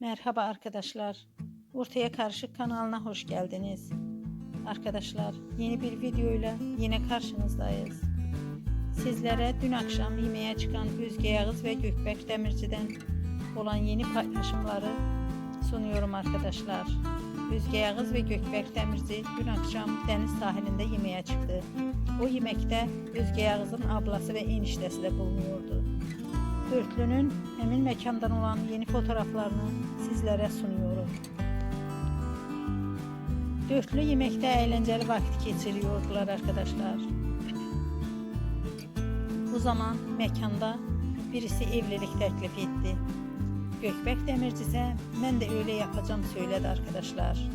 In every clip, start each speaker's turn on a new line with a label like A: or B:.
A: Merhaba arkadaşlar. Ortaya Karışık kanalına hoş geldiniz. Arkadaşlar yeni bir videoyla yine karşınızdayız. Sizlere dün akşam yemeğe çıkan Özge Yağız ve Gökberk Demirci'den olan yeni paylaşımları sunuyorum arkadaşlar. Özge Yağız ve Gökberk Demirci dün akşam deniz sahilinde yemeğe çıktı. O yemekte Özge Yağız'ın ablası ve eniştesi de bulunuyordu. Dörtlünün emin mekandan olan yeni fotoğraflarını sizlere sunuyorum. Dörtlü yemekte eğlenceli vakit geçiriyordular arkadaşlar. Bu zaman mekanda birisi evlilik teklif etti. Gökbek Demirci ise ben de öyle yapacağım söyledi arkadaşlar.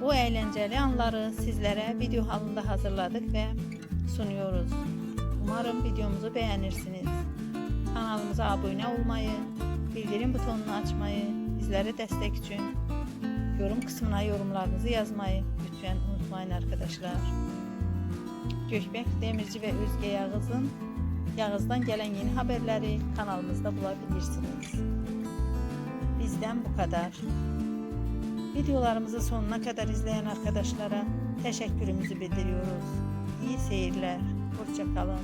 A: Bu eğlenceli anları sizlere video halinde hazırladık ve sunuyoruz. Umarım videomuzu beğenirsiniz. Kanalımıza abone olmayı, bildirim butonunu açmayı, bizlere destek için yorum kısmına yorumlarınızı yazmayı lütfen unutmayın arkadaşlar. Gökbek Demirci ve Özge Yağız'ın Yağız'dan gelen yeni haberleri kanalımızda bulabilirsiniz. Bizden bu kadar. Videolarımızı sonuna kadar izleyen arkadaşlara teşekkürümüzü bildiriyoruz. İyi seyirler. Hoşçakalın.